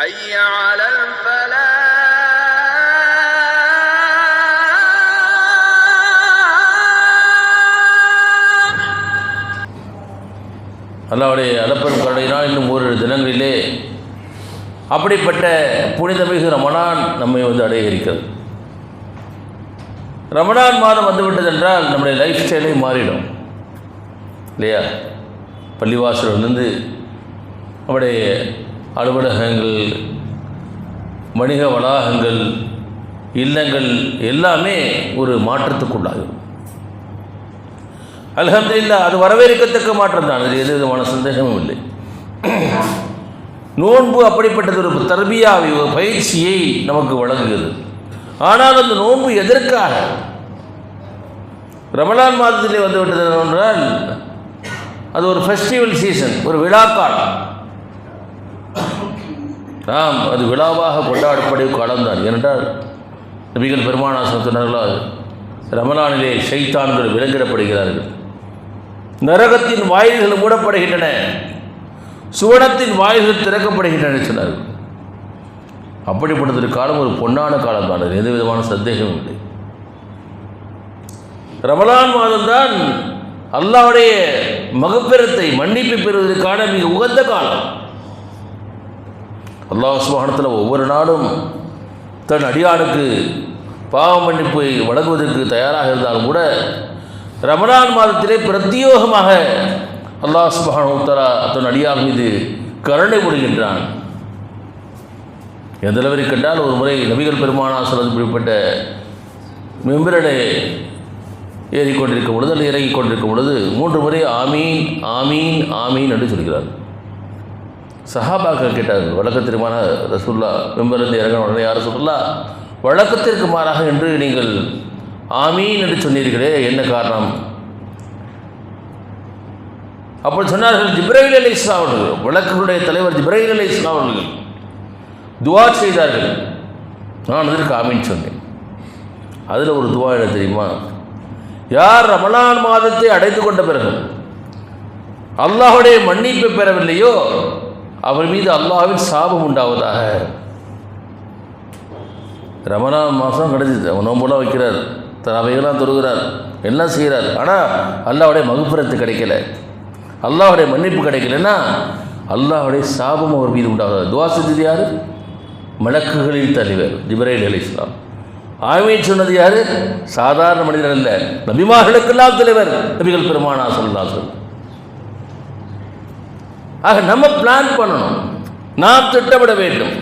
حي على الفلاح அல்லாவுடைய அளப்பெரும் கருணையினால் இன்னும் ஓரிரு தினங்களிலே அப்படிப்பட்ட புனிதமிகு ரமணான் நம்மை வந்து அடைய இருக்கிறது ரமணான் மாதம் வந்துவிட்டது என்றால் நம்முடைய லைஃப் ஸ்டைலே மாறிடும் இல்லையா பள்ளிவாசலிருந்து நம்முடைய அலுவலகங்கள் வணிக வளாகங்கள் இல்லங்கள் எல்லாமே ஒரு மாற்றத்துக்குள்ளாகும் அல்ஹம்துலில்லா அது வரவேற்கத்தக்க மாற்றம் தான். அது எந்த விதமான சந்தேகமும் இல்லை. நோன்பு அப்படிப்பட்டது ஒரு தர்பியா பயிற்சியை நமக்கு வழங்குகிறது. ஆனால் அந்த நோன்பு எதற்காக? ரமலான் மாதத்திலே வந்துவிட்டது என்றால் அது ஒரு ஃபெஸ்டிவல் சீசன் ஒரு விழாக்காலம். ஆம் அது விழாவாக கொண்டாடப்படி காலம்தான் ஏனென்றால் நபிகள் பெருமானாசனம் சொன்னார்களோ ரமலானிலே சைத்தான்கள் விலங்கிடப்படுகிறார்கள். நரகத்தின் வாயில்கள் மூடப்படுகின்றன. சுவனத்தின் வாயில்கள் திறக்கப்படுகின்றன சொன்னார்கள். அப்படிப்பட்டதொரு காலம் ஒரு பொன்னான காலம் தான் அது எந்த விதமான சந்தேகமும் இல்லை. ரமலான் மாதம்தான் அல்லாவுடைய மகப்பெருத்தை மன்னிப்பு பெறுவதற்கான மிக உகந்த காலம். அல்லாஹ் சுபானத்தில் ஒவ்வொரு நாளும் தன் அடியானுக்கு பாவ மன்னிப்பை வழங்குவதற்கு தயாராக இருந்தாலும் கூட ரமணான் மாதத்திலே பிரத்யோகமாக அல்லாஹ் சுபானுத்தரா தன் அடியார் மீது கருணை புரிகின்றான். எந்த அளவிற்கு கண்டால் ஒரு முறை நபிகள் பெருமானா சொல்வது இப்படிப்பட்ட மெம்பரடை ஏறிக்கொண்டிருக்கும் பொழுது அல்லது இறங்கிக் கொண்டிருக்கும் பொழுது மூன்று முறை ஆமீன் ஆமீன் ஆமீன் என்று சொல்கிறார் சஹாபாக்கள் கேட்டார்கள் வழக்கத்திற்குமான ரசுல்லா ரசூல்லா இறங்கின உடனே யார் சொல்லா வழக்கத்திற்கு மாறாக என்று நீங்கள் ஆமீன் என்று சொன்னீர்களே என்ன காரணம்? அப்படி சொன்னார்கள் ஜிப்ரஹில் அலி இஸ்லாம் அவர்கள் வழக்குடைய தலைவர் ஜிப்ரஹில் அலி இஸ்லாம் அவர்கள் துவா செய்தார்கள். நான் அதற்கு ஆமீன் சொன்னேன். அதில் ஒரு துவா என்ன தெரியுமா? யார் ரமலான் மாதத்தை அடைந்து கொண்ட பிறகு அல்லாஹுடைய மன்னிப்பு பெறவில்லையோ அவர் மீது அல்லாவின் சாபம் உண்டாவதாக. ரமணா மாதம் கிடைச்சிது அவன் நோம்புலாம் வைக்கிறார். தரவைகளாம் தொழுகிறார். எல்லாம் செய்கிறார்? ஆனால் அல்லாவுடைய மகுப்புறத்து கிடைக்கல. அல்லாவுடைய மன்னிப்பு கிடைக்கலன்னா அல்லாவுடைய சாபம் அவர் மீது உண்டாகாது. துவா செஞ்சது யார்? மலக்குகளின் தலைவர் ஜிப்ரைல் அலி இஸ்லாம் ஆமீன் சொன்னது யார்? சாதாரண மனிதர் அல்ல. நபிமார்களுக்கெல்லாம் தலைவர். நபிகள் பெருமானா சொல்லு ஆக நம்ம பிளான் பண்ணணும். நாம் திட்டமிட வேண்டும்.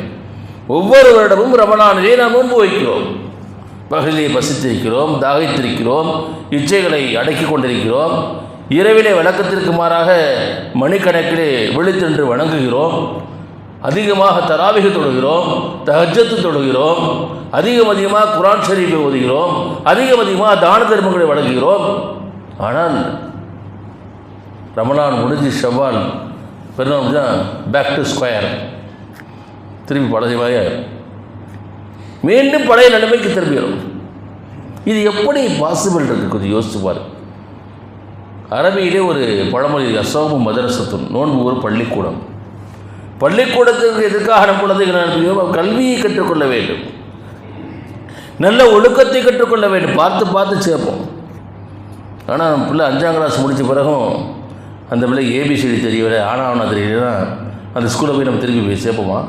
ஒவ்வொரு வருடமும் ரமணானிலே நாம் நோன்பு வைக்கிறோம். பகலிலே பசித்திருக்கிறோம் தாகித்திருக்கிறோம் இச்சைகளை அடக்கி கொண்டிருக்கிறோம் இரவிலே வழக்கத்திற்கு மாறாக மணிக்கணக்கிலே விழித்தென்று வணங்குகிறோம் அதிகமாக தராவிக தொழுகிறோம் தஹஜத்து தொழுகிறோம் அதிகம் அதிகமாக குரான் ஷரீஃபை ஓதுகிறோம் அதிகம் அதிகமாக தான தர்மங்களை வழங்குகிறோம். ஆனால் ரமணான் முடிஞ்சு ஷவால் பெருநாள் தான் பேக் டு ஸ்கொயர் திரும்பி பழைய மீண்டும் பழைய நிலைமைக்கு திரும்பிடும் இது எப்படி பாசிபிள் இருக்கு? கொஞ்சம் யோசிச்சு பாரு. அரபியிலே ஒரு பழமொழி அசோமு மதரசத்தும் நோன்பு ஒரு பள்ளிக்கூடம். பள்ளிக்கூடத்துக்கு எதுக்காக நம் குழந்தைகள் அனுப்பியோ கல்வியை கற்றுக்கொள்ள வேண்டும். நல்ல ஒழுக்கத்தை கற்றுக்கொள்ள வேண்டும். பார்த்து பார்த்து சேர்ப்போம். ஆனால் நம்ம பிள்ளை அஞ்சாம் கிளாஸ் முடித்த பிறகும் அந்த பிள்ளை ஏபிசிடி தெரியவில்லை ஆனாவனா தெரியலன்னா அந்த ஸ்கூலில் போய் நம்ம திரும்பி போய் சேர்ப்போமா?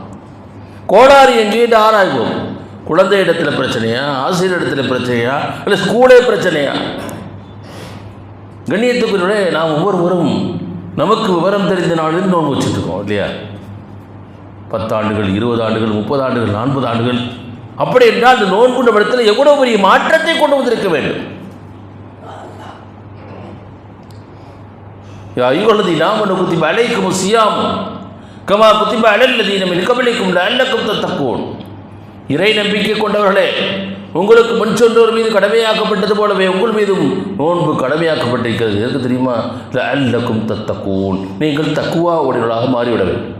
கோடாரி எங்கேயிட்டு ஆராய்வோம் குழந்தை இடத்துல பிரச்சனையா? ஆசிரியர் இடத்துல பிரச்சனையா? இல்லை ஸ்கூலே பிரச்சனையா? கண்ணியத்துக்குள்ளே நாம் ஒவ்வொருவரும் நமக்கு விவரம் தெரிந்த நாளில் நோன்பு வச்சுட்ருக்கோம் இல்லையா? பத்தாண்டுகள் இருபது ஆண்டுகள் முப்பது ஆண்டுகள் நாற்பது ஆண்டுகள். அப்படி என்றால் அந்த நோன்புன்ற இடத்துல எவ்வளோ பெரிய மாற்றத்தை கொண்டு வந்திருக்க வேண்டும்? ஐயோல்லதி நாம குத்திப அலைக்கும் சியாம் கமா குத்திப அலல்லதீனம் நம்ம கபலிக்கும் அல்லக்கும் தத்தப்போன் இறை நம்பிக்கை கொண்டவர்களே உங்களுக்கு முன் சென்றோர் மீது கடமையாக்கப்பட்டது போலவே உங்கள் மீதும் நோன்பு கடமையாக்கப்பட்டிருக்கிறது. எதுக்கு தெரியுமா? அல்லக்கும் தத்தக்கூன் நீங்கள் தக்குவா உடையவர்களாக மாறிவிட வேண்டும்.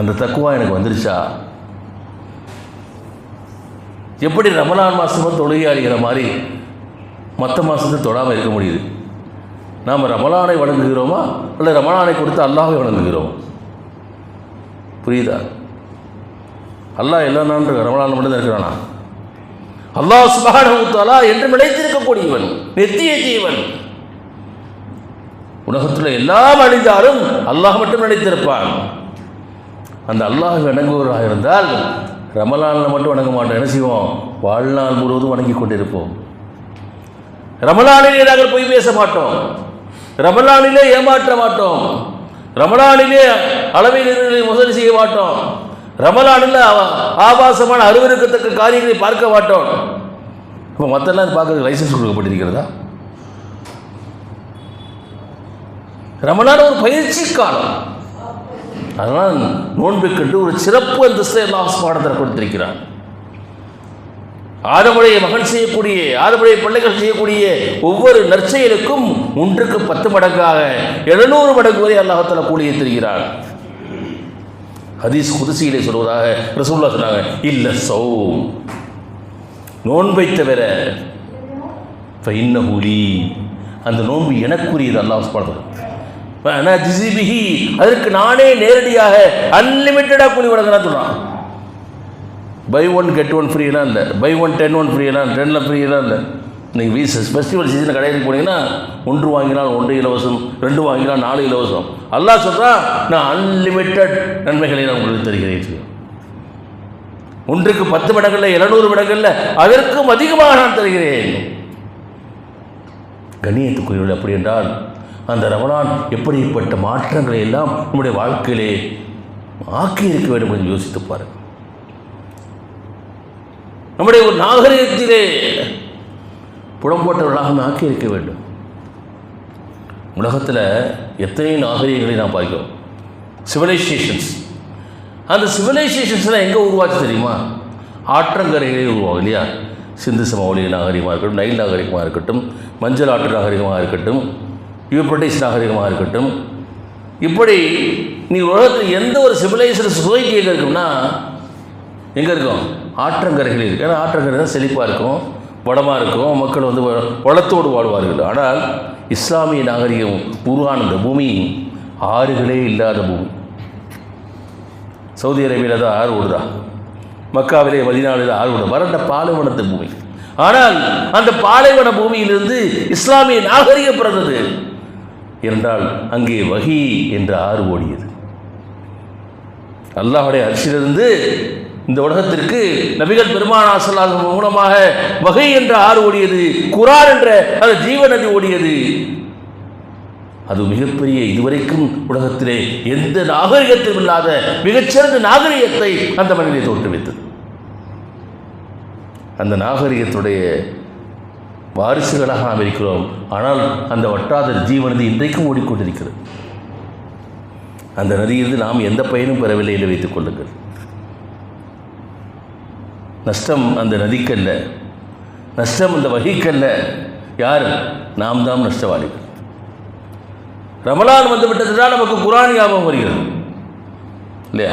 அந்த தக்குவா எனக்கு வந்துருச்சா? எப்படி ரமலான் மாதமும் தொழுகையாளிகிற மாதிரி மற்ற மாதத்தை தொடாமல் இருக்க முடியுது? நாம் ரமலானை வணங்குகிறோமா இல்லை ரமலானை கொடுத்து அல்லாஹை வணங்குகிறோம் புரியுதா? அல்லாஹ் எல்லா நாளும் ரமலான் மட்டும் இருக்கிறானா? அல்லாஹ் சுப்ஹானஹு என்று நிலைத்திருக்கக்கூடியவன் நெத்திய ஜீவன் உலகத்தில் எல்லாம் அழிந்தாலும் அல்லாஹ் மட்டும் நினைத்திருப்பான். அந்த அல்லாஹ் வணங்குவராக இருந்தால் ரமலானில் மட்டும் வணங்க மாட்டோம் என்ன செய்வோம்? வாழ்நாள் முழுவதும் வணங்கி கொண்டிருப்போம். ரமலானிலே நாங்கள் போய் பேச மாட்டோம். ரமலானிலே ஏமாற்ற மாட்டோம். ரமலானிலே அளவில் முதல் செய்ய மாட்டோம். ரமலானில் ஆபாசமான அறிவிருக்கத்தக்க காரியங்களை பார்க்க மாட்டோம். இப்போ மற்றெல்லாம் பார்க்கறதுக்கு லைசன்ஸ் கொடுக்கப்பட்டிருக்கிறதா? ரமலான் ஒரு பயிற்சி காலம். அதனால் கண்டு ஒரு சிறப்பு அந்த அல்லாஹ் பாடத்தில் கொடுத்திருக்கிறான். ஆதமுடைய மகன் செய்யக்கூடிய ஆதமுடைய பிள்ளைகள் செய்யக்கூடிய ஒவ்வொரு நற்செயலுக்கும் ஒன்றுக்கு பத்து மடங்காக எழுநூறு மடங்கு வரை அல்லாஹத்தில் கூலியை தருகிறார் ஹதீஸ் குதிசியிலே சொல்வதாக ரசூல்லா சொன்னாங்க இல்லை சௌ நோன்பை தவிர கூலி அந்த நோன்பு எனக்குரியது அல்லாஹ் பாடத்தில் ஜிசிபிஹி அதற்கு நானே நேரடியாக அன்லிமிட்டடாக கூலி வழங்கினா சொல்கிறான் பை ஒன் கெட் ஒன் ஃப்ரீலாம் இல்லை. பை ஒன் டென் ஒன் ஃப்ரீலாம் டென்னில் ஃப்ரீலாம் இல்லை. நீங்கள் வீஸ் ஃபெஸ்டிவல் சீசன் கடையில் போனீங்கன்னா ஒன்று வாங்கினால் ஒன்று இலவசம் ரெண்டு வாங்கினால் நாலு இலவசம். அல்லாஹ் சொல்கிறா நான் அன்லிமிட்டட் நன்மைகளை நான் உங்களுக்கு தருகிறேன் ஒன்றுக்கு பத்து மடங்களில் எழுநூறு மடங்களில் அதற்கும் அதிகமாக நான் தருகிறேன். கண்ணியத்துக்குரியவர்கள் அப்படி என்றால் அந்த ரமணான் எப்படிப்பட்ட மாற்றங்களை எல்லாம் நம்முடைய வாழ்க்கையிலே ஆக்கி இருக்க வேண்டும் என்று யோசித்து பாருங்கள். நம்முடைய ஒரு நாகரிகத்திலே புலம்போட்டவர்களாக நாம் ஆக்கி இருக்க வேண்டும். உலகத்தில் எத்தனை நாகரிகங்களை நாம் பார்க்கிறோம். சிவிலைசேஷன்ஸ் அந்த சிவிலைசேஷன்ஸ்லாம் எங்கே உருவாச்சு தெரியுமா? ஆற்றங்கரைகளே உருவாகும் இல்லையா? சிந்து சமவெளி நாகரிகமாக இருக்கட்டும் நைல் நாகரிகமாக இருக்கட்டும் மஞ்சள் ஆற்று நாகரிகமாக இருக்கட்டும் யூப்ரட்டிஸ் நாகரிகமாக இருக்கட்டும். இப்படி நீ உலகத்தில் எந்த ஒரு சிவிலைசேஷன் சொசைட்டி எங்கே இருக்கும்னா எங்கே இருக்கும்? ஆற்றங்கரைகள் இருக்குது ஏன்னா ஆற்றங்கரை தான் செழிப்பாக இருக்கும் வளமாக இருக்கும். மக்கள் வந்து வ- வளத்தோடு வாழ்வார்கள். ஆனால் இஸ்லாமிய நாகரிகம் உருவான இந்த பூமி ஆறுகளே இல்லாத பூமி. சவுதி அரேபியாவில் தான் ஆறு ஓடுதா மக்காவிலே மதினாவில் ஆறு ஓடுதா வறண்ட பாலைவனத்து பூமி. ஆனால் அந்த பாலைவன பூமியிலிருந்து இஸ்லாமிய நாகரிகம் பிறந்தது என்றால் அங்கே வகி என்று ஆறு ஓடியது. அல்லாஹுடைய அரிசியிலிருந்து இந்த உலகத்திற்கு நபிகள் பெருமானா சொல்லாத மூலமாக வகை என்ற ஆறு ஓடியது குரார் என்ற அந்த ஜீவ நதி ஓடியது. அது மிகப்பெரிய இதுவரைக்கும் உலகத்திலே எந்த நாகரிகத்திலும் இல்லாத மிகச்சிறந்த நாகரிகத்தை அந்த மனிதனை தோற்றுவித்தது. அந்த நாகரிகத்துடைய வாரிசுகளாக நாம் இருக்கிறோம் ஆனால் அந்த வட்டாத ஜீவனது இன்றைக்கும் ஓடிக்கொண்டிருக்கிறது. அந்த நதியிலிருந்து நாம் எந்த பயனும் பெறவில்லை என்று வைத்துக் கொள்ளுங்கள். நஷ்டம் அந்த நதிக்கல்ல. நஷ்டம் அந்த வகிக்கல்ல. யார்? நாம் தான் நஷ்டவாளிகள். ரமலான் வந்து விட்டதுனால் நமக்கு குரான் ஞாபகம் வருகிறது. இல்லையா?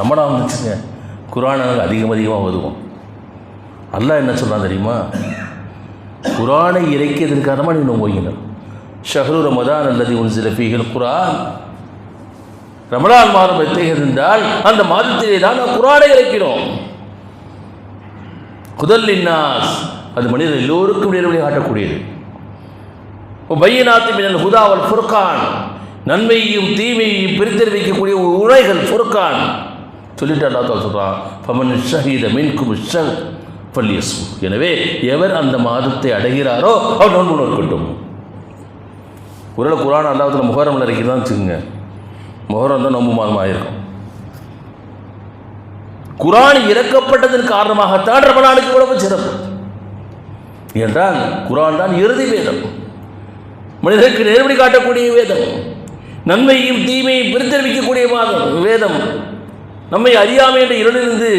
ரமலான் வந்துச்சுங்க. குரான் எனக்கு அதிகம் அதிகமாக உதவும் அல்லாஹ் என்ன சொல்கிறான் தெரியுமா? குரானை இறக்கியதற்கு காரணமாக நீங்கள் ஓய்கினர் ஷஹரு ரமதான் அல்லது உன் சில ஃபீகள் குரான். ரமலான் மாதம் எத்தகையது என்றால் அந்த மாதத்திலே தான் நாம் குரானை இறக்கிறோம். குதல்லின்னாஸ் அது மனிதர் எல்லோருக்கும் நேர்வழி காட்டக்கூடியது. பையனாத்தி மின்னல் ஹுதாவல் ஃபுர்கான். நன்மையையும் தீமையையும் பிரித்தறிவிக்கக்கூடிய ஒரு உரைகள் ஃபுர்கான். சொல்லிட்டு அல்லா தாலா சொல்கிறான் ஃபமன் ஷஹீத மின்கும் ஷஹ் ஃபல்யஸ் எனவே எவர் அந்த மாதத்தை அடைகிறாரோ அவர் நோன்பு நோக்கட்டும். ஒருவேளை குரான் அல்லாஹத்தில் முகரம் இருக்கிறதான் வச்சுக்கோங்க. முகரம் தான் நோன்பு மாதம் ஆயிருக்கும். குரான் இறக்கப்பட்டதன் காரணமாகத்தான் ரமலானுக்கு இவ்வளவு சிறப்பு. என்றால் குரான் தான் இறுதி வேதம். மனிதருக்கு நேர்வழி காட்டக்கூடிய வேதம். நன்மையும் தீமையும் பிரித்தறிவிக்கக்கூடிய மாதம் வேதம் நம்மை அறியாமை என்ற இருளிலிருந்து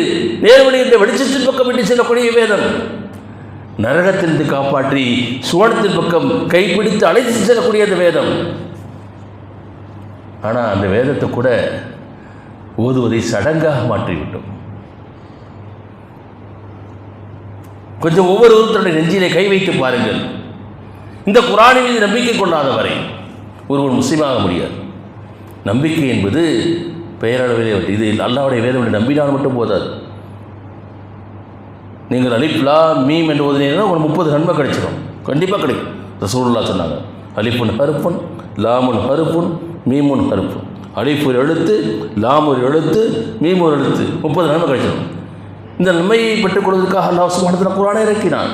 நேர்வழி என்ற வெளிச்சத்தின் பக்கம் விட்டு செல்லக்கூடிய வேதம். நரகத்திலிருந்து காப்பாற்றி சுவனத்தின் பக்கம் கைப்பிடித்து அழைத்து செல்லக்கூடிய அந்த வேதம். ஆனால் அந்த வேதத்தை கூட ஓதுவதை சடங்காக மாற்றிவிட்டோம். கொஞ்சம் ஒவ்வொரு ஒருத்தருடைய நெஞ்சிலே கை வைத்து பாருங்கள். இந்த குரானின் மீது நம்பிக்கை கொள்ளாத வரை ஒருவர் முஸ்லீமாக முடியாது. நம்பிக்கை என்பது பெயரளவிலே இது அல்லாவுடைய வேதம் நம்பினால் மட்டும் போதாது. நீங்கள் அலிப்லா மீம் என்று ஓதினீங்கன்னா ஒரு முப்பது நன்மை கிடைச்சிடும் கண்டிப்பாக கிடைக்கும். ரசூல்லா சொன்னாங்க அலிப்புன் ஹருப்புன் லாமுன் ஹருப்புன் மீமுன் ஹருப்புன் அலிப்பு ஒரு எழுத்து லாம் ஒரு எழுத்து மீம் ஒரு எழுத்து. முப்பது நன்மை கிடைச்சிடும் இந்த நன்மையை பெற்றுக் கொள்வதற்காக அல்லாஹ் சுமானத்தில் குரானை இறக்கினான்.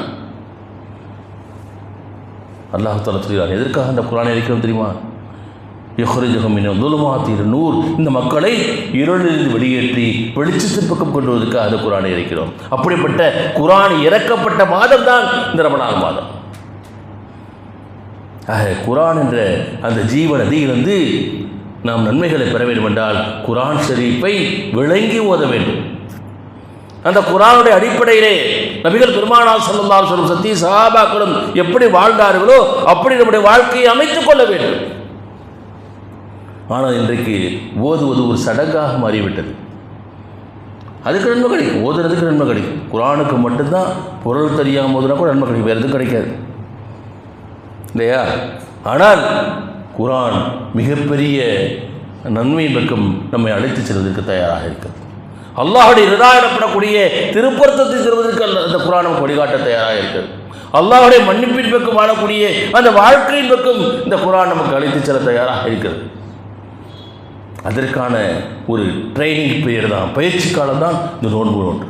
அல்லாஹ் தாலா சொல்கிறான் எதற்காக அந்த குரானை இறக்கிறோம் தெரியுமா? யுஹரிஜகம் துலுமாத்தீர் நூர் இந்த மக்களை இருளிலிருந்து வெளியேற்றி வெளிச்சத்தின் பக்கம் கொண்டு வருவதற்காக அந்த குரானை இறக்கிறோம். அப்படிப்பட்ட குரான் இறக்கப்பட்ட மாதம் தான் இந்த ரமணான் மாதம். ஆக குரான் என்ற அந்த ஜீவ நதியிலிருந்து நாம் நன்மைகளை பெற வேண்டும் என்றால் குரான் ஷரீஃபை விளங்கி ஓத வேண்டும். அந்த குரானுடைய அடிப்படையிலே நபிகள் பெருமானார் சொல்லலாம் சொல்லும் சத்தி சகாபாக்களும் எப்படி வாழ்ந்தார்களோ அப்படி நம்முடைய வாழ்க்கையை அமைத்துக் கொள்ள வேண்டும். ஆனால் இன்றைக்கு ஓதுவது ஒரு சடங்காக மாறிவிட்டது. அதுக்கு நன்மை கிடைக்கும். ஓதுறதுக்கு நன்மை கிடைக்கும். குரானுக்கு மட்டும்தான் பொருள் தெரியாமல் ஓதுனா கூட நன்மை கிடைக்கும். வேறு எதுவும் கிடைக்காது. இல்லையா? ஆனால் குரான் மிகப்பெரிய நன்மையின் பக்கம் நம்மை அழைத்து செல்வதற்கு தயாராக இருக்கிறது. அல்லாஹுடைய நிராகரிக்கப்படக்கூடிய திருப்பொருத்தத்தை தருவதற்கு அல்ல அந்த குரானம் வழிகாட்ட தயாராக இருக்கிறது. அல்லாஹுடைய மன்னிப்பின் பக்கம் வாழக்கூடிய அந்த வாழ்க்கையின் பக்கம் இந்த குரான் நமக்கு அழைத்து செல்ல தயாராக இருக்கிறது. அதற்கான ஒரு ட்ரைனிங் பீரியட் தான். பயிற்சி காலம் தான் இந்த நோன்பு நோன்று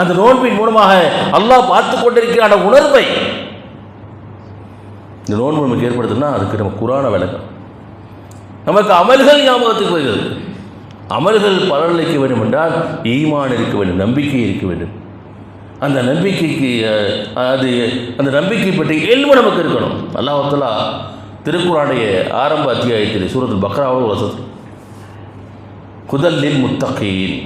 அந்த நோன்பின் மூலமாக அல்லாஹ் பார்த்து கொண்டிருக்கிற அந்த உணர்வை. இந்த நோன்பு நமக்கு ஏற்படுத்துனா அதுக்கு நம்ம குரான விளக்கம். நமக்கு அமல்கள் ஞாபகத்துக்கு வருகிறது. அமல்கள் பலனளிக்க வேண்டும் என்றால் ஈமான் இருக்க வேண்டும் நம்பிக்கை இருக்க வேண்டும். அந்த நம்பிக்கைக்கு அது அந்த நம்பிக்கை பற்றி எல்மு நமக்கு இருக்கணும். அல்லாஹலா திருக்குறானுடைய ஆரம்ப அத்தியாயத்தில் சூரத்தில் பக்ராவோட வசதி குதல்லின் முத்தகையின்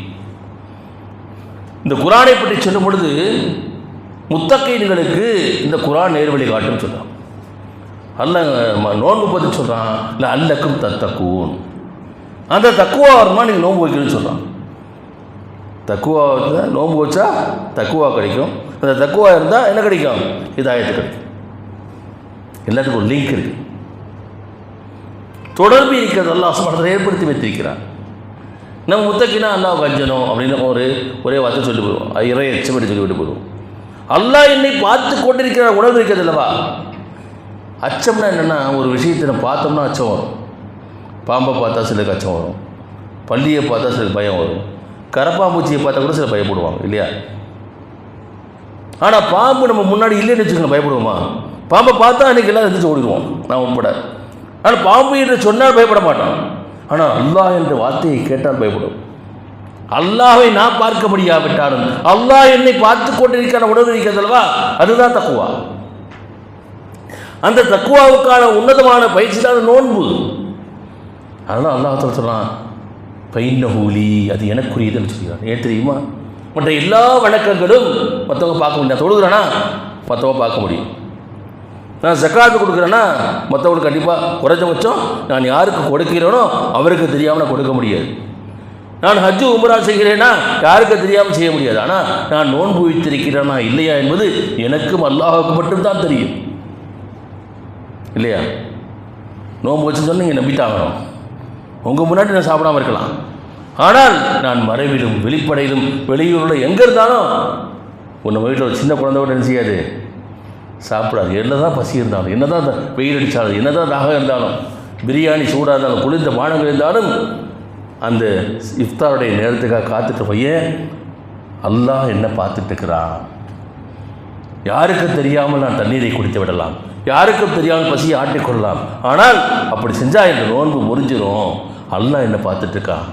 இந்த குரானை பற்றி சொல்லும் பொழுது முத்தகைன்களுக்கு இந்த குரான் நேர்வழி காட்டும் சொல்கிறான் அல்ல ம- நோன்பு பற்றி சொல்கிறான் இல்லை அல்லக்கும் தத்தக்கூன் அந்த தக்குவா வருமா நீங்கள் நோன்பு வைக்கணும்னு சொல்கிறான் தக்குவா இருந்தால் நோன்பு வச்சா தக்குவா கிடைக்கும். அந்த தக்குவா இருந்தால் என்ன கிடைக்கும்? இதாயத்து கிடைக்கும். எல்லாத்துக்கும் ஒரு லிங்க் இருக்குது தொடர்பு இருக்கிறது அல்லாஹ் சுமணத்தை ஏற்படுத்தி வைத்திருக்கிறான். நம்ம முத்தக்கினா அல்லாஹ் கஞ்சனும் அப்படின்னு ஒரு ஒரே வார்த்தை சொல்லி போடுவோம். இறை எச்சம் சொல்லி விட்டு போடுவோம். அல்லாஹ் என்னை பார்த்து கொண்டிருக்கிற உணர்வு இருக்கிறது அல்லவா? அச்சம்னா என்னென்னா ஒரு விஷயத்தை நம்ம பார்த்தோம்னா அச்சம் வரும். பாம்பை பார்த்தா சில கச்சம் வரும். பள்ளியை பார்த்தா சில பயம் வரும். கரப்பாம்பூச்சியை பார்த்தா கூட சில பயப்படுவாங்க இல்லையா? ஆனால் பாம்பு நம்ம முன்னாடி இல்லைன்னு வச்சுக்கோங்க பயப்படுவோமா? பாம்பை பார்த்தா அன்றைக்கி எல்லாம் எந்திரிச்சு ஓடிடுவோம் நான் உட்பட ஆனால் பாம்பு என்று சொன்னால் பயப்பட மாட்டோம் ஆனால் அல்லாஹ் என்ற வார்த்தையை கேட்டால் பயப்படும். அல்லாவை நான் பார்க்க முடியாவிட்டாலும் அல்லாஹ் என்னை பார்த்து கொண்டிருக்கிற உணர்வு இருக்கிறதல்வா அதுதான் தக்குவா. அந்த தக்குவாவுக்கான உன்னதமான பயிற்சி தான் நோன்பு. அதனால் அல்லாஹத்தில் சொல்கிறான் பைன்னஹூலி அது எனக்குரியதுன்னு சொல்கிறார் ஏன் தெரியுமா? மற்ற எல்லா வணக்கங்களும் மற்றவங்க பார்க்க முடியும் நான் தொழுகிறேன்னா மற்றவங்க பார்க்க முடியும். நான் ஜக்காத்து கொடுக்குறேன்னா மற்றவங்களுக்கு கண்டிப்பாக குறைஞ்சபட்சம் நான் யாருக்கு கொடுக்கிறேனோ அவருக்கு தெரியாமல் நான் கொடுக்க முடியாது. நான் ஹஜ்ஜு உமரா செய்கிறேன்னா யாருக்கு தெரியாமல் செய்ய முடியாது. ஆனால் நான் நோன்பு வைத்திருக்கிறேனா இல்லையா என்பது எனக்கும் அல்லாஹுக்கு மட்டும்தான் தெரியும். இல்லையா? நோன்பு வச்சு சொன்னீங்க நம்பித்தாகணும் உங்கள் முன்னாடி நான் சாப்பிடாம இருக்கலாம். ஆனால் நான் மறைவிலும் வெளிப்படையிலும் வெளியூரில் எங்கே இருந்தாலும் உன்னை வீட்டில் ஒரு சின்ன குழந்தை கூட செய்யாது? சாப்பிடாது. என்ன தான் பசி இருந்தாலும் என்ன தான் வெயில் அடித்தாலும் என்ன தான் தாகம் இருந்தாலும் பிரியாணி சூடாக இருந்தாலும் குளிர்ந்த பானங்கள் இருந்தாலும் அந்த இஃப்தாருடைய நேரத்துக்காக காத்துட்டு போய் அல்லாஹ் என்ன பார்த்துட்டு இருக்கிறான் யாருக்கும் தெரியாமல் நான் தண்ணீரை குடித்து விடலாம். யாருக்கும் தெரியாமல் பசியை ஆட்டிக்கொள்ளலாம். ஆனால் அப்படி செஞ்சால் இந்த நோன்பு முறிஞ்சிரும். அல்லாஹ் என்னை பார்த்துட்டு இருக்கான்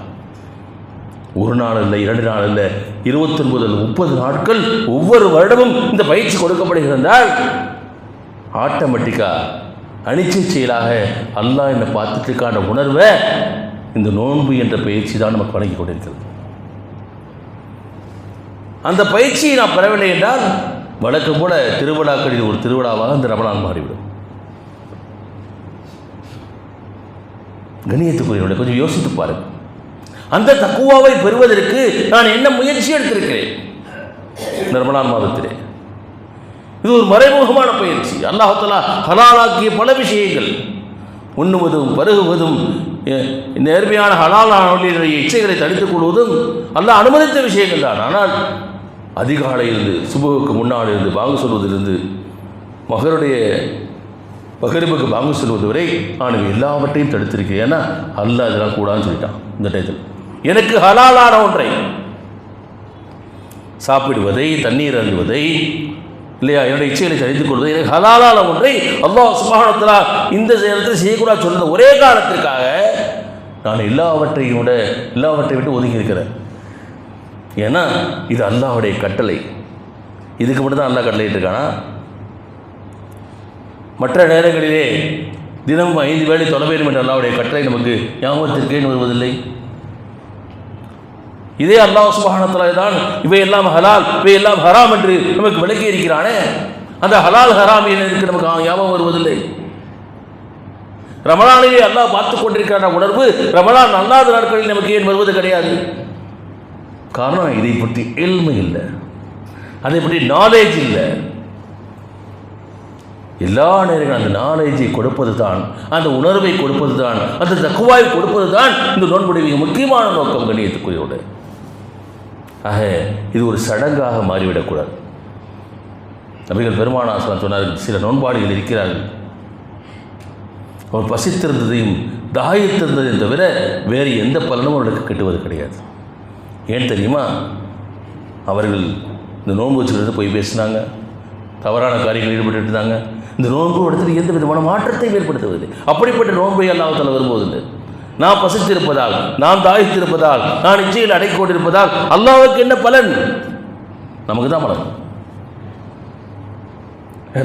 ஒரு நாள் இல்லை இரண்டு நாள் இல்லை இருபத்தொன்பது முப்பது நாட்கள் ஒவ்வொரு வருடமும் இந்த பயிற்சி கொடுக்கப்படுகிறதால் ஆட்டோமேட்டிக்காக அனிச்சை செயலாக அல்லாஹ் என்னை பார்த்துட்டு இருக்கான உணர்வை இந்த நோன்பு என்ற பயிற்சி தான் நமக்கு வழங்கி கொண்டிருக்கிறது அந்த பயிற்சியை நான் பெறவில்லை என்றால் வழக்கம் போல திருவிழாக்களில் ஒரு திருவிழாவாக இந்த ரமணான் மாறிவிடும். கணியத்துக்குரியவர்களை கொஞ்சம் யோசித்து பாருங்க அந்த தக்குவாவை பெறுவதற்கு நான் என்ன முயற்சி எடுத்திருக்கிறேன்? நிர்மலான் மாதத்திலே. இது ஒரு மறைமுகமான பயிற்சி. அல்லாஹலா ஹலாலாக்கிய பல விஷயங்கள். உண்ணுவதும் பருகுவதும் நேர்மையான ஹலாலான இச்சைகளை தடுத்துக் கொள்வதும் அல்லாஹ் அனுமதித்த விஷயங்கள் தான். ஆனால் அதிகாலையிலிருந்து சுபுவுக்கு முன்னால் இருந்து வாங்க சொல்வதிலிருந்து மகருடைய பகரிபுக்கு பாங்கு சொல்வது வரை நான் எல்லாவற்றையும் தடுத்திருக்கேன் ஏன்னா அல்ல இதெல்லாம் கூடான்னு சொல்லிட்டான் இந்த டயத்தில். எனக்கு ஹலாலான ஒன்றை. சாப்பிடுவதை தண்ணீர் அருந்துவதை இல்லையா? என்னுடைய இச்சைகளை தடுத்துக் கொள்வதை எனக்கு ஹலாலான ஒன்றை அல்லாஹ் சுபஹானத்தலா இந்த நேரத்தில் செய்யக்கூடாது சொன்னது ஒரே காரணத்திற்காக நான் எல்லாவற்றையும் விட எல்லாவற்றையும் விட்டு ஒதுங்கி இருக்கிறேன் ஏன்னா இது அல்லாஹ்வுடைய கட்டளை. இதுக்கு மட்டும் தான் அல்லா கட்டளையிட்டு இருக்கானா மற்ற நேரங்களிலே தினமும் ஐந்து வேளை தொலை வேண்டும் என்ற அல்லாவுடைய கட்டளை நமக்கு ஞாபகத்திற்கே வருவதில்லை. இதே அல்லாஹ் சுபஹானத்தலாக தான் இவையெல்லாம் ஹலால் இவையெல்லாம் ஹராம் என்று நமக்கு விளக்கி இருக்கிறானே. அந்த ஹலால் ஹராம் என்று நமக்கு ஞாபகம் வருவதில்லை. ரமலானிலே அல்லாஹ் பார்த்து கொண்டிருக்கிற உணர்வு ரமணான் அல்லாத நாட்களில் நமக்கு ஏன் வருவது கிடையாது? காரணம் இதை பற்றி எளிமை இல்லை. அதை பற்றி நாலேஜ் இல்லை. எல்லா நேரங்களும் அந்த நாலேஜை கொடுப்பது தான் அந்த உணர்வை கொடுப்பது தான் அந்த தக்குவாய் கொடுப்பது தான் இந்த நோன்புடைய முக்கியமான நோக்கம் கண்ணியத்துக்குரியோடு ஆக இது ஒரு சடங்காக மாறிவிடக்கூடாது. நபிகள் பெருமானாசனம் சொன்னார்கள் சில நோன்பாடுகள் இருக்கிறார்கள். அவர் பசித்திருந்ததையும் தாயத்திருந்ததையும் தவிர வேறு எந்த பலனும் அவர்களுக்கு கிட்டுவது கிடையாது. ஏன் தெரியுமா? அவர்கள் இந்த நோன்பு வச்சுருந்து போய் பேசினாங்க. தவறான காரியங்களில் ஈடுபட்டு இருந்தாங்க. இந்த நோன்பு இடத்துல எந்த விதமான மாற்றத்தையும் ஏற்படுத்துவதில்லை. அப்படிப்பட்ட நோன்பை அல்லாஹால வரும்போது நான் பசித்திருப்பதால் நான் தாய்த்திருப்பதால் நான் இச்சையில் அடக்கி கொண்டிருப்பதால் என்ன பலன்? நமக்கு தான் பலன்.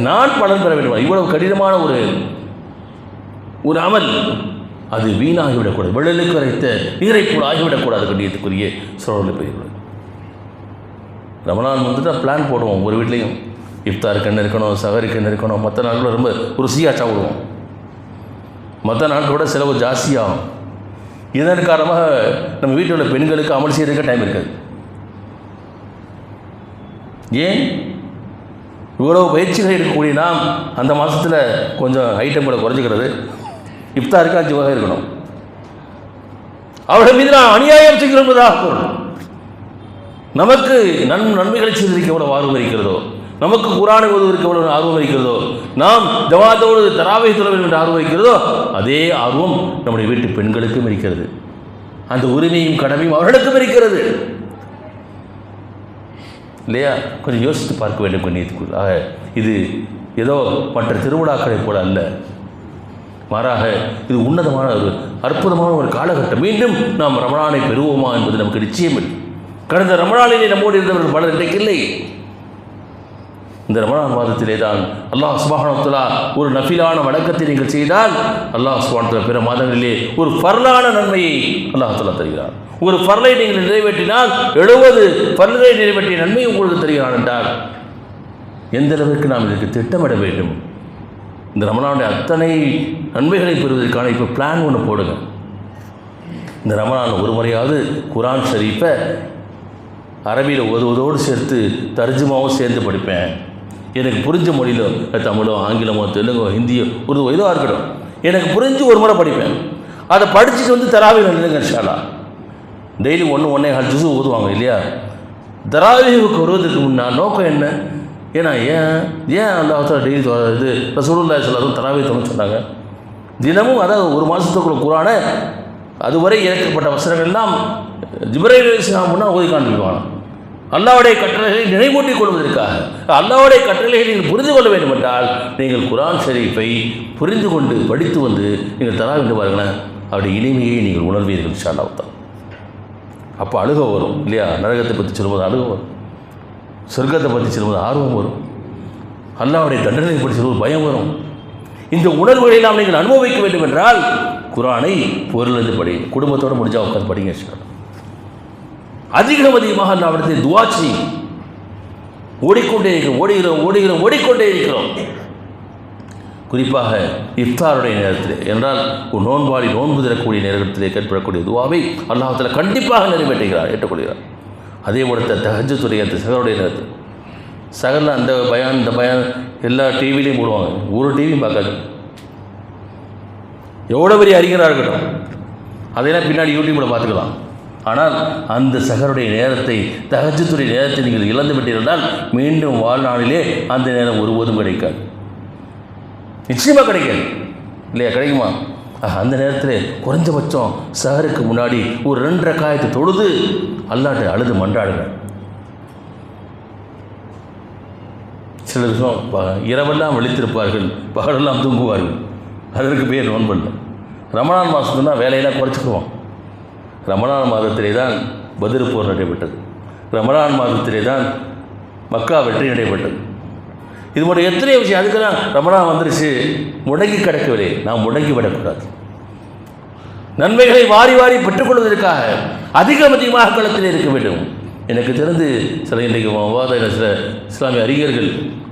நான் பலன் பெற வேண்டும்? இவ்வளவு கடினமான ஒரு ஒரு அமல். அது வீணாகிவிடக்கூடாது. வெள்ளலுக்கு வரைத்த நீரை கூட ஆகிவிடக்கூடாது கண்டியத்துக்குரிய சூழலில் பெய்யுள்ளது ரமணான் வந்துட்டு பிளான் போடுவோம் ஒரு வீட்லேயும். இஃப்தாருக்கு என்ன இருக்கணும் சஹருக்கு என்ன இருக்கணும் மற்ற நாட்களில் ரொம்ப ருசியாக சாப்பிடுவோம். மற்ற நாட்களோட செலவு ஜாஸ்தியாகும். இதன் காரணமாக நம்ம வீட்டில் உள்ள பெண்களுக்கு அமல் செய்யறதுக்கு டைம் இருக்காது. ஏன்? இவ்வளோ பயிற்சிகள் இருக்கக்கூடிய நாம் அந்த மாதத்தில் கொஞ்சம் ஐட்டங்களை குறைஞ்சிக்கிறது இஃப்தாருக்கு அஞ்சு வகை இருக்கணும். அவர்கள் மீது நான் அநியாயம் செய்கிறோம் என்பதாக பொருள். நமக்கு நன் நன்மைகளை செய்திருக்க எவ்வளோ ஆர்வம் இருக்கிறதோ நமக்கு குரானை ஓதுவதற்கு எவ்வளவு ஆர்வம் இருக்கிறதோ நாம் ஜவாத்தோடு தராவை சொல்ல வேண்டும் என்று ஆர்வம் இருக்கிறதோ அதே ஆர்வம் நம்முடைய வீட்டு பெண்களுக்கும் இருக்கிறது. அந்த உரிமையும் கடமையும் அவர்களுக்கும் இருக்கிறது. இல்லையா? கொஞ்சம் யோசித்து பார்க்க வேண்டும் கண்ணியத்துக்குள். ஆக இது ஏதோ மற்ற திருவிழாக்களை போல அல்ல. மாறாக இது உன்னதமான ஒரு அற்புதமான ஒரு காலகட்டம். மீண்டும் நாம் ரமணானை பெறுவோமா என்பது நமக்கு நிச்சயம் இல்லை கடந்த ரமணானிலே நம்மோடு இருந்தவர்கள் பலர் இன்றைக்கு இல்லை. இந்த ரமணான் மாதத்திலே தான் அல்லாஹ் சுபானத்துலா ஒரு நஃபிலான வணக்கத்தை நீங்கள் செய்தால் அல்லாஹ் சுபானத்துல பிற மாதங்களிலே ஒரு பரலான நன்மையை அல்லாஹத்துலா தருகிறார் ஒரு ஃபர்லை நீங்கள் நிறைவேற்றினால் எழுபது ஃபர்லை நிறைவேற்றிய நன்மை உங்களுக்கு தருகிறான் என்றால் எந்த அளவிற்கு நாம் இதற்கு திட்டமிட வேண்டும்? இந்த ரமணானுடைய அத்தனை நன்மைகளை பெறுவதற்கான இப்போ பிளான் ஒன்று போடுங்க. இந்த ரமணான் ஒரு முறையாவது குரான் ஷரீஃபை அரபியில் ஓதுவதோடு சேர்த்து தர்ஜுமாவும் சேர்ந்து படிப்பேன். எனக்கு புரிஞ்ச மொழியில் தமிழோ ஆங்கிலமோ தெலுங்கோ ஹிந்தியோ உருதோ ஏதோ இருக்கட்டும். எனக்கு புரிஞ்சு ஒரு முறை படிப்பேன். அதை படிச்சுட்டு வந்து தராவி நின்றுங்க ஷாலா டெய்லி ஒன்று ஒன்றே கால் ஜூஸு ஊதுவாங்க இல்லையா? தராவிவுக்கு வருவதற்கு முன்னால் நோக்கம் என்ன? ஏன்னா ஏன் ஏன் அந்த அவசரம் டெய்லி இது ரசூலுல்லாஹி சொல்லதும் தராவி தொண்ணு சொன்னாங்க? தினமும் அதாவது ஒரு மாதத்துக்குள்ள குரான அதுவரை இறக்கப்பட்ட வசனங்கள் எல்லாம் ஜிப்ரைல் இஸ்லாம் ஓதி காண்பிப்பாங்க. அல்லாவுடைய கட்டளைகளை நினைவூட்டிக் கொள்வதற்காக. அல்லாவுடைய கட்டளைகளை நீங்கள் புரிந்து கொள்ள வேண்டும் என்றால் நீங்கள் குரான் ஷரீஃபை புரிந்து கொண்டு படித்து வந்து நீங்கள் தரா என்று பாருங்களேன். அவருடைய இனிமையை நீங்கள் உணர்வீர்கள் ஷாலாவுத்தான் அப்போ அழுக வரும் இல்லையா? நரகத்தை பற்றி சொல்லும்போது அழுக வரும். சொர்க்கத்தை பற்றி சொல்லும்போது ஆர்வம் வரும். அல்லாவுடைய தண்டனை பற்றி சொல்லும்போது பயம் வரும். இந்த உணர்வுகளை நாம் நீங்கள் அனுபவிக்க வேண்டும் என்றால் குரானை பொருளது படி குடும்பத்தோடு முடிஞ்சால் உட்காந்து படிங்க ஷாலா அதிகம் அதிகமாக அல்லாவிடத்தை துவா செய்யும். ஓடிக்கொண்டே இருக்கிறோம் ஓடுகிறோம் ஓடுகிறோம் ஓடிக்கொண்டே இருக்கிறோம். குறிப்பாக இஃப்தாருடைய நேரத்தில் என்றால் ஒரு நோன்பாளி நோன்பு தரக்கூடிய நேரத்தில் கேட்படக்கூடிய துவாவை அல்லாஹத்தில் கண்டிப்பாக நிறைவேற்றுகிறார் ஏற்றுக்கொள்கிறார். அதே போல தஹஜத்துடைய சகருடைய நேரத்தில். சகரில் அந்த பயான் இந்த பயான் எல்லா டிவிலையும் போடுவாங்க. ஒரு டிவியும் பார்க்காது. எவ்வளோ பெரிய அறிஞராக இருக்கட்டும். அதையெல்லாம் பின்னாடி யூடியூப்பில் பார்த்துக்கலாம். ஆனால் அந்த சகருடைய நேரத்தை தகஜத்துடைய நேரத்தை நீங்கள் இழந்து விட்டீர்கள் மீண்டும் வாழ்நாளிலே அந்த நேரம் ஒருபோதும் கிடைக்காது. நிச்சயமாக கிடைக்காது. இல்லையா? கிடைக்குமா? ஆஹ், அந்த நேரத்தில் குறைஞ்சபட்சம் சஹருக்கு முன்னாடி ஒரு ரெண்டரை காயத்தை தொழுது அல்லாட்ட அழுது மன்றாடுங்க. சில சொ- இரவெல்லாம் விழித்திருப்பார்கள் பகலெல்லாம் தூங்குவார்கள். அதற்கு பேர் நோன்பல்ல ரமணான் மாதத்துனா வேலையெல்லாம் குறைச்சிக்குவோம் ரமணான் மாதத்திலே தான் பதிரு போர் நடைபெற்றது. ரமணான் மாதத்திலே தான் மக்கா வெற்றி நடைபெற்றது. இது மட்டும் எத்தனை விஷயம் அதுக்கெல்லாம் ரமணா வந்துருச்சு. முடங்கி கிடக்கவில்லை. நாம் முடங்கி விடக்கூடாது. நன்மைகளை வாரி வாரி பெற்றுக்கொள்வதற்காக அதிகம் அதிகமாக களத்தில் இருக்க வேண்டும். எனக்கு தெரிந்து சில இன்றைக்கு சில இஸ்லாமிய அறிஞர்கள்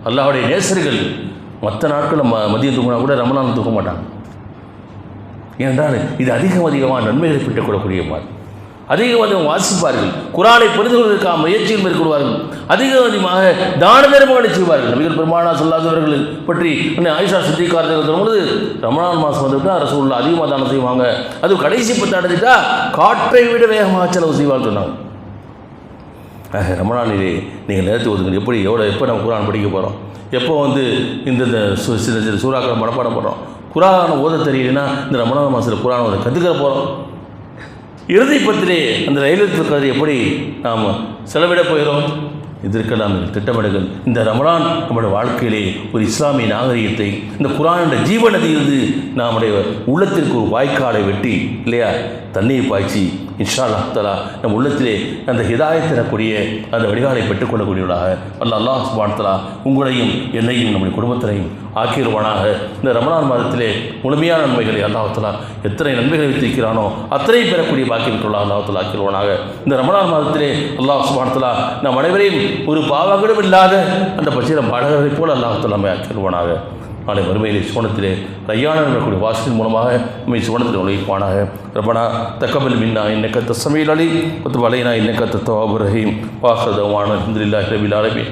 அல்லாஹுடைய நேசர்கள் மற்ற நாட்களில் ம மதியம் தூங்கினா கூட ரமணான் தூக்க மாட்டாங்க. ஏனென்றால் இது அதிகம் அதிகமாக நன்மைகளை பெற்றுக்கொள்ளக்கூடிய மாதிரி அதிகம் அதிகம் வாசிப்பார்கள். குரானை புரிந்து கொள்வதற்காக முயற்சியில் மேற்கொள்வார்கள். அதிகம் அதிகமாக தான தர்மங்களை செய்வார்கள். நபிகள் பெருமானா சொல்லாதவர்கள் பற்றி அன்னை ஆயிஷா சித்திக்காரர்கள் பொழுது ரமணான் மாதம் அரசு உள்ள அதிகமாக தானம் செய்வாங்க. அது கடைசி பத்து அடைஞ்சிட்டா காற்றை விட வேகமாக செலவு செய்வான்னு சொன்னாங்க. ஆக ரமணானிலே நீங்கள் நேரத்தை ஒதுக்கணும் எப்படி எவ்வளோ எப்போ நம்ம குரான் படிக்க போகிறோம் எப்போ வந்து இந்த சு- சில சில சூறாக்களை மனப்பாடம் பண்ணுறோம் குரானை ஓத தெரியலனா இந்த ரமணான மாதத்தில் குரான் ஓத கற்றுக்கிற போகிறோம் இறுதி பத்திலே அந்த ரயிலில் இருக்கிறது எப்படி நாம் செலவிட போகிறோம்? இதற்கெல்லாம் நீங்கள் திட்டமிடுங்கள். இந்த ரமலான் நம்முடைய வாழ்க்கையிலே ஒரு இஸ்லாமிய நாகரிகத்தை இந்த குரானுடைய ஜீவநதியிலிருந்து நம்முடைய உள்ளத்திற்கு ஒரு வாய்க்காலை வெட்டி இல்லையா? தண்ணீர் பாய்ச்சி இன்ஷா அல்லாஹ் தலா நம் உள்ளத்திலே அந்த ஹிதாயத் தரக்கூடிய அந்த வடிகாலை பெற்றுக்கொள்ளக்கூடியவர்களாக அல்ல அல்லாஹ் சுபான் தலா உங்களையும் என்னையும் நம்முடைய குடும்பத்தினையும் ஆக்கிடுவானாக. இந்த ரமணான் மாதத்திலே முழுமையான நன்மைகளை அல்லாஹ் எத்தனை நன்மைகளை வைத்திருக்கிறானோ அத்தனை பெறக்கூடிய பாக்கியம் அல்லாஹ் தலா ஆக்கிடுவானாக. இந்த ரமணான் மாதத்திலே அல்லாஹ் சுபான் தலா நம் அனைவரையும் ஒரு பாவங்களும் இல்லாத அந்த பச்சிரம் பாடகர்களைப் போல் அல்லாஹ் தலாமை ஆக்கிடுவானாக. நாளை மறுமையிலே சுவனத்திலே ரையான இருக்கக்கூடிய வாசலின் மூலமாக நம்மை சுவனத்தில் நுழைப்பானாக. ரபனா தக்கபல் மின்னா இன்னக்க தசமையில் அலி கொத்து வலையினா இன்னக்க தத்தவாபுரஹீம் வாசதவான இந்திரில்லா இரவில் ஆலமீன்.